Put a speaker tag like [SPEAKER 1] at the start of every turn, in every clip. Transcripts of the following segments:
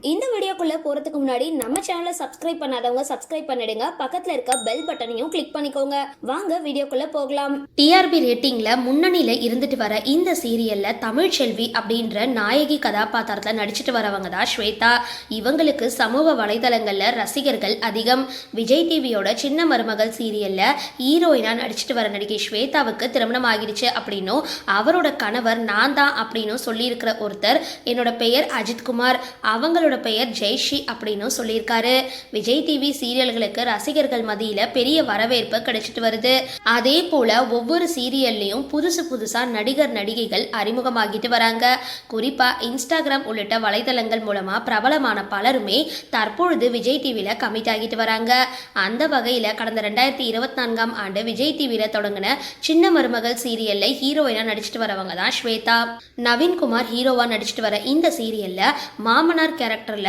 [SPEAKER 1] இந்த வீடியோக்குள்ளே போறதுக்கு முன்னாடி நம்ம சேனலை சப்ஸ்கிரைப் பண்ணாதவங்க சப்ஸ்கிரைப் பண்ணிடுங்க. பக்கத்தில் இருக்க பெல் பட்டனையும் கிளிக் பண்ணிக்கோங்க. வாங்க வீடியோக்குள்ளே போகலாம். டிஆர்பி ரேட்டிங்கில் முன்னணியில் இருந்துட்டு வர இந்த சீரியல்ல தமிழ்ச்செல்வி அப்படின்ற நாயகி கதாபாத்திரத்தில் நடிச்சிட்டு வரவங்க தான் ஸ்வேதா. இவங்களுக்கு சமூக வலைதளங்களில் ரசிகர்கள் அதிகம். விஜய் டிவியோட சின்ன மருமகள் சீரியலில் ஹீரோயினா நடிச்சிட்டு வர நடிகை ஸ்வேதாவுக்கு திருமணம் ஆகிடுச்சு அப்படின்னும் அவரோட கணவர் நான் தான் அப்படின்னும் சொல்லியிருக்கிற ஒருத்தர். என்னோட பெயர் அஜித்குமார் அவங்களோட பெயர் ஜெய்ஷி அப்படின்னும் சொல்லியிருக்காரு. விஜய் டிவி சீரியல்களுக்கு ரசிகர்கள் மத்தியில பெரிய வரவேற்பு கிடைச்சிட்டு வருது. அதே போல ஒவ்வொரு சீரியல்லையும் புதுசு புதுசா நடிகர் நடிகைகள் அறிமுகமாகிட்டு வராங்க. குறிப்பா இன்ஸ்டாகிராம் உள்ளிட்ட வலைதளங்கள் மூலமா பிரபலமான பலருமே தற்பொழுது விஜய் டிவியில கமிட் ஆகிட்டு வராங்க. அந்த வகையில கடந்த ரெண்டாயிரத்தி இருபத்தி நான்காம் ஆண்டு விஜய் டிவியில தொடங்கின சின்ன மருமகள் சீரியல்ல ஹீரோயினா நடிச்சிட்டு வரவங்க தான் ஸ்வேதா. நவீன்குமார் ஹீரோவா நடிச்சிட்டு வர இந்த சீரியல்ல மாமனார் கேரக்டர்ல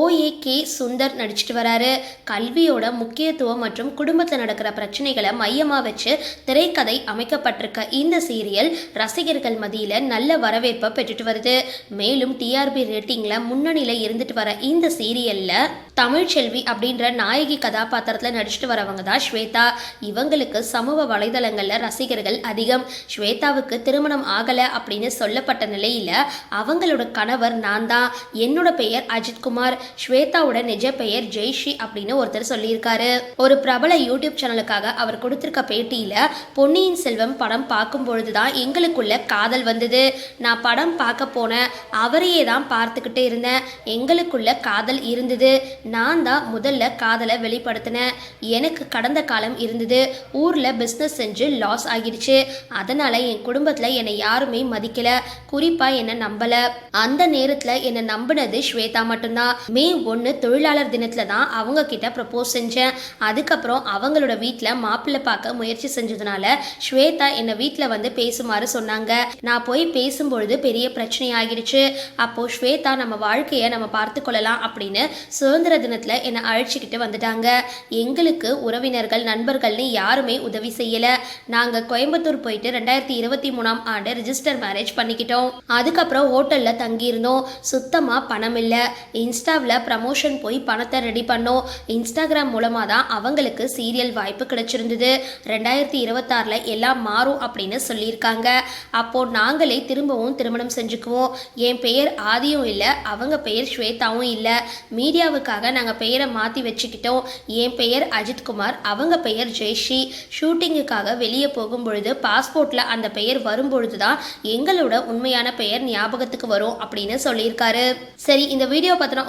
[SPEAKER 1] ஓஏ கே சுந்தர் நடிச்சிட்டு வராரு. கல்வியோட முக்கியத்துவம் மற்றும் குடும்பத்தில் நடக்கிற பிரச்சனைகளை மையமாக வச்சு திரைக்கதை அமைக்கப்பட்டிருக்க இந்த சீரியல் ரசிகர்கள் மதியில் நல்ல வரவேற்பை பெற்றுட்டு வருது. மேலும் டிஆர்பி ரேட்டிங்கில் முன்னணியில இருந்துட்டு வர இந்த சீரியலில் தமிழ்ச்செல்வி அப்படின்ற நாயகி கதாபாத்திரத்தில் நடிச்சிட்டு வரவங்க தான் ஸ்வேதா. இவங்களுக்கு சமூக வலைதளங்களில் ரசிகர்கள் அதிகம். ஸ்வேதாவுக்கு திருமணம் ஆகலை அப்படின்னு சொல்லப்பட்ட நிலையில் அவங்களோட கணவர் நான் தான். என்னோட பெயர் அஜித்குமார் ஸ்வேதாவோட நிஜ பெயர் ஜெய்ஸ்ரீ அப்படின்னு ஒருத்தர் சொல்லியிருக்காரு. ஒரு பிரபல யூடியூப் சேனலுக்காக அவர் கொடுத்திருக்க பேட்டியில பொன்னியின் செல்வம் படம் பார்க்கும் பொழுதுதான் எங்களுக்குள்ள காதல் வந்தது. நான் படம் பார்க்க போனேன் அவரையே தான் பார்த்துக்கிட்டே இருந்தேன். எங்களுக்குள்ள காதல் இருந்தது. நான் தான் முதல்ல காதலை வெளிப்படுத்தினேன். எனக்கு கடந்த காலம் இருந்தது. ஊரில் பிஸ்னஸ் செஞ்சு லாஸ் ஆகிடுச்சு. அதனால் என் குடும்பத்தில் என்னை யாருமே மதிக்கலை. குறிப்பாக என்னை நம்பலை. அந்த நேரத்தில் என்னை நம்பினது ஸ்வேதா மட்டும்தான். மே ஒன்று தொழிலாளர் தினத்தில் தான் அவங்கக்கிட்ட ப்ரப்போஸ் செஞ்சேன். அதுக்கப்புறம் அவங்களோட வீட்டில் மாப்பிள்ளை பார்க்க முயற்சி செஞ்சதுனால ஸ்வேதா என்னை வீட்டில் வந்து பேசுமாறு சொன்னாங்க. நான் போய் பேசும்பொழுது பெரிய பிரச்சனை ஆகிடுச்சு அப்போ ஸ்வேதா நம்ம வாழ்க்கையை நம்ம பார்த்து கொள்ளலாம் அப்படின்னு சுதந்திர தினத்தில் என்னை அழைச்சிக்கிட்டு வந்துட்டாங்க. எங்களுக்கு உறவினர்கள் நண்பர்கள்னு யாருமே உதவி செய்யலை. நாங்கள் கோயம்புத்தூர் போயிட்டு ரெண்டாயிரத்தி இருபத்தி மூணாம் ஆண்டு ரிஜிஸ்டர் மேரேஜ் பண்ணிக்கிட்டோம். அதுக்கப்புறம் ஹோட்டலில் தங்கியிருந்தோம். சுத்தமாக பணம் இல்லை. இன்ஸ்டாவில் ப்ரமோஷன் போய் பணத்தை ரெடி பண்ணோம். இன்ஸ்டாகிராம் மூலமாக தான் அவங்களுக்கு சீரியல் வாய்ப்பு கிடைச்சிருந்தது. ரெண்டாயிரத்தி இருபத்தாறில் எல்லாம் மாறும் அப்படின்னு சொல்லியிருக்காங்க. அப்போது நாங்களே திரும்பவும் திருமணம் செஞ்சுக்குவோம். என் பெயர் ஆதியும் இல்லை அவங்க பெயர் ஸ்வேதாவும் இல்லை. மீடியாவுக்காக நாங்கள் பெயரை மாற்றி வச்சுக்கிட்டோம். என் பெயர் அஜித்குமார் அவங்க பெயர் ஜெய்ஷி. ஷூட்டிங்குக்காக வெளியே போகும் பொழுது பாஸ்போர்ட்டில் அந்த பெயர் வரும்பொழுது தான் எங்களோட உண்மையான பெயர் ஞாபகத்துக்கு வரும் அப்படின்னு சொல்லியிருக்காரு. சரி இந்த வீடியோ பற்றின